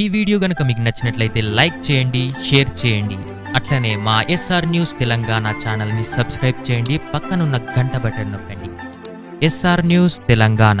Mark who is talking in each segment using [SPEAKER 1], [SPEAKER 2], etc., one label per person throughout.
[SPEAKER 1] ఈ వీడియో గనక మీకు నచ్చినట్లయితే లైక్ చేయండి షేర్ చేయండి. అట్లనే మా ఎస్ఆర్ న్యూస్ తెలంగాణ ఛానల్ని సబ్స్క్రైబ్ చేయండి పక్కనున్న గంట బటన్ నొక్కండి. SR news Telangana.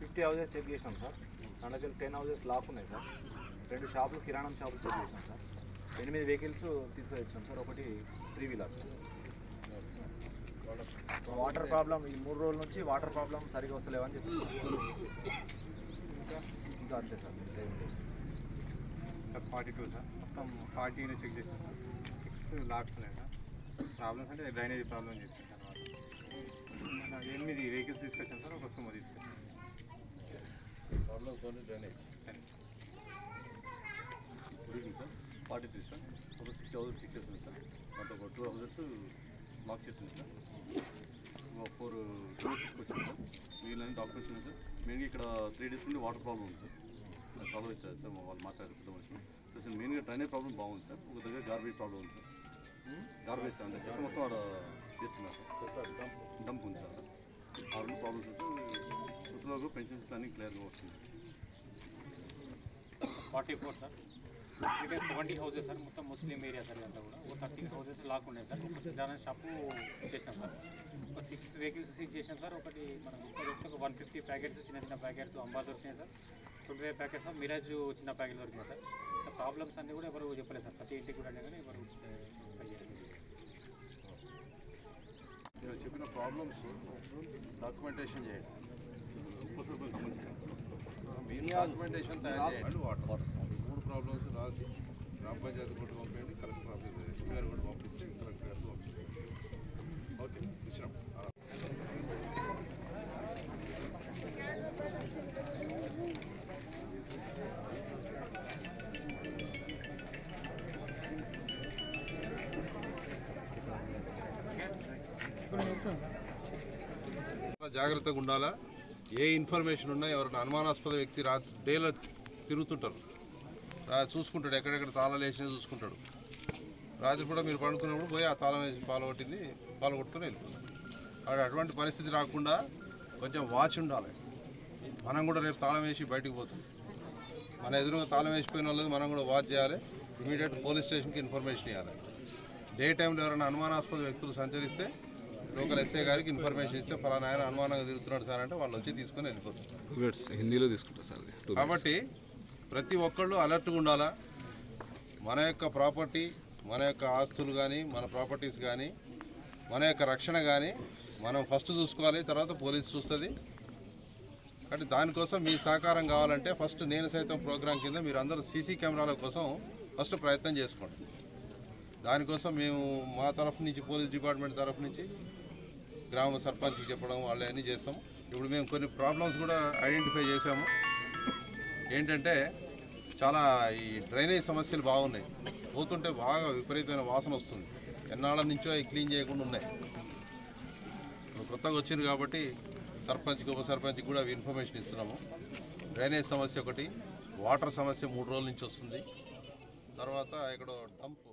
[SPEAKER 2] Fifty houses check చేసినాం సార్. అందులో టెన్ హౌజెస్ లాక్ ఉన్నాయి సార్. రెండు షాపులు కిరాణం షాపులు చెక్ చేసినాం సార్. ఎనిమిది వెహికల్స్ తీసుకొచ్చాం సార్. ఒకటి త్రీ వీలర్స్. వాటర్ ప్రాబ్లం ఈ మూడు రోజుల నుంచి వాటర్ ప్రాబ్లం సరిగా వస్తలేవని చెప్పి. ఇంకా అంతే sir. Sir.
[SPEAKER 3] Forty two sir. మొత్తం ఫార్టీని చెక్ చేసినాం సార్. సిక్స్ లాక్స్ ఉన్నాయి సార్. ప్రాబ్లమ్స్ అంటే డ్రైనేజ్ ప్రాబ్లం చెప్పాను సార్ ఎనిమిది వెహికల్స్ తీసుకొచ్చాను సార్. ఒక సుమో తీసుకొచ్చాను
[SPEAKER 4] good evening sir forty three sir ఒక సిక్స్టీ హౌసెస్ చెక్ చేస్తుంది సార్ దాంట్లో ఒక టూ హౌసెస్ లాక్ చేస్తుంది సార్ ఒక ఫోర్ టూర్స్ తీసుకొచ్చింది సార్ మిగిలిన డాక్యుమెంట్స్ ఉన్నాయి సార్ మెయిన్గా ఇక్కడ త్రీ డేస్ నుండి వాటర్ ప్రాబ్లం ఉంది సార్ సాల్వ్ చేస్తారు సార్ వాళ్ళు పెద్ద మనుషులు. ప్లస్ మెయిన్గా డ్రైనేజ్ ప్రాబ్లం బాగుంది సార్ ఒక దగ్గర గార్బేజ్ ప్రాబ్లం ఉంది సార్ గార్బేజ్ సార్ అంటే చెత్త మొత్తం ఆడ చేస్తున్నారు సార్ డంప్ ఉంది సార్ ఆ రెండు ప్రాబ్లమ్స్ సార్ చూసినా పెన్షన్స్ అన్నీ క్లియర్గా వస్తుంది
[SPEAKER 5] ఫార్టీ ఫోర్ సార్. ఇక్కడ సెవెంటీ హౌసెస్ సార్ మొత్తం ముస్లిం ఏరియా సార్ ఇదంతా కూడా. ఓ థర్టీన్ హౌసెస్ లాక్ ఉన్నాయి సార్. ఒక కిరాణా షాపు చేసినాం సార్. ఒక సిక్స్ వెహికల్స్ సీజ్ చేసినాం సార్. ఒకటి మనం ఇంకో ఒక వన్ ఫిఫ్టీ ప్యాకెట్స్ చిన్న చిన్న ప్యాకెట్స్ అంబా దొరికినాయి sir. Twenty five packets of Miraj చిన్న ప్యాకెట్ దొరికినాయి సార్. ప్రాబ్లమ్స్ అన్నీ కూడా ఎవరు చెప్పలేదు సార్. ప్రతి ఇంటికి కూడా కానీ ఎవరు ట్రై చేయలేదు
[SPEAKER 4] మీరు చెప్పిన ప్రాబ్లమ్స్ డాక్యుమెంటేషన్ చేయండి. మీరు డాక్యుమెంటేషన్ తయారు చేయండి వాటర్ మూడు ప్రాబ్లమ్స్ రాసి గ్రామ పంచాయతీ కూడా పంపించండి కలెక్టర్ ఆఫీస్ ఎస్పీ గారు కూడా పంపిస్తే కలెక్టర్ గారు పంపిస్తే ఓకే విశ్రామ్ జాగ్రత్తగా ఉండాలా? ఏ ఇన్ఫర్మేషన్ ఉన్నా ఎవరైనా అనుమానాస్పద వ్యక్తి రాత్రి డేలో తిరుగుతుంటారు. రా చూసుకుంటాడు ఎక్కడెక్కడ తాళాలు వేసినా చూసుకుంటాడు. రాత్రి కూడా మీరు పడుకున్నప్పుడు పోయి ఆ తాళం వేసి పాల్గొట్టింది పాల్గొట్టుకుని వెళ్ళిపోతాడు కాబట్టి అటువంటి పరిస్థితి రాకుండా కొంచెం వాచ్ ఉండాలి. మనం కూడా రేపు తాళం వేసి బయటికి పోతాం. మన ఎదురుగా తాళం వేసిపోయిన వాళ్ళది మనం కూడా వాచ్ చేయాలి. ఇమీడియట్ పోలీస్ స్టేషన్కి ఇన్ఫర్మేషన్ ఇవ్వాలి. డే టైంలో ఎవరైనా అనుమానాస్పద వ్యక్తులు సంచరిస్తే లోకల్ ఎస్ఐ గారికి ఇన్ఫర్మేషన్ ఇస్తే ఫలానా ఆయన అనుమానంగా తిరుగుతున్నాడు సార్ అంటే వాళ్ళు వచ్చి తీసుకొని వెళ్ళిపోతారు.
[SPEAKER 6] హిందీలో తీసుకుంటా సార్
[SPEAKER 4] కాబట్టి ప్రతి ఒక్కళ్ళు అలర్ట్గా ఉండాలా? మన యొక్క ప్రాపర్టీ మన యొక్క ఆస్తులు కానీ మన ప్రాపర్టీస్ కానీ మన యొక్క రక్షణ కానీ మనం ఫస్ట్ చూసుకోవాలి తర్వాత పోలీస్ చూస్తుంది. కాబట్టి దానికోసం మీ సహకారం కావాలంటే ఫస్ట్ నేను సైతం ప్రోగ్రాం కింద మీరు అందరూ సీసీ కెమెరాల కోసం ఫస్ట్ ప్రయత్నం చేసుకోండి. దానికోసం మేము మా తరఫు నుంచి పోలీస్ డిపార్ట్మెంట్ తరఫు నుంచి గ్రామ సర్పంచ్కి చెప్పడం వాళ్ళు అన్నీ చేస్తాం. ఇప్పుడు మేము కొన్ని ప్రాబ్లమ్స్ కూడా ఐడెంటిఫై చేసాము ఏంటంటే చాలా ఈ డ్రైనేజ్ సమస్యలు బాగున్నాయి. పోతుంటే బాగా విపరీతమైన వాసన వస్తుంది. ఎన్నాళ్ళ నుంచో అవి క్లీన్ చేయకుండా ఉన్నాయి. ఇప్పుడు కొత్తగా వచ్చింది కాబట్టి సర్పంచ్కి ఉప సర్పంచ్కి కూడా అవి ఇన్ఫర్మేషన్ ఇస్తున్నాము. డ్రైనేజ్ సమస్య ఒకటి వాటర్ సమస్య మూడు రోజుల నుంచి వస్తుంది. తర్వాత ఇక్కడ డంప్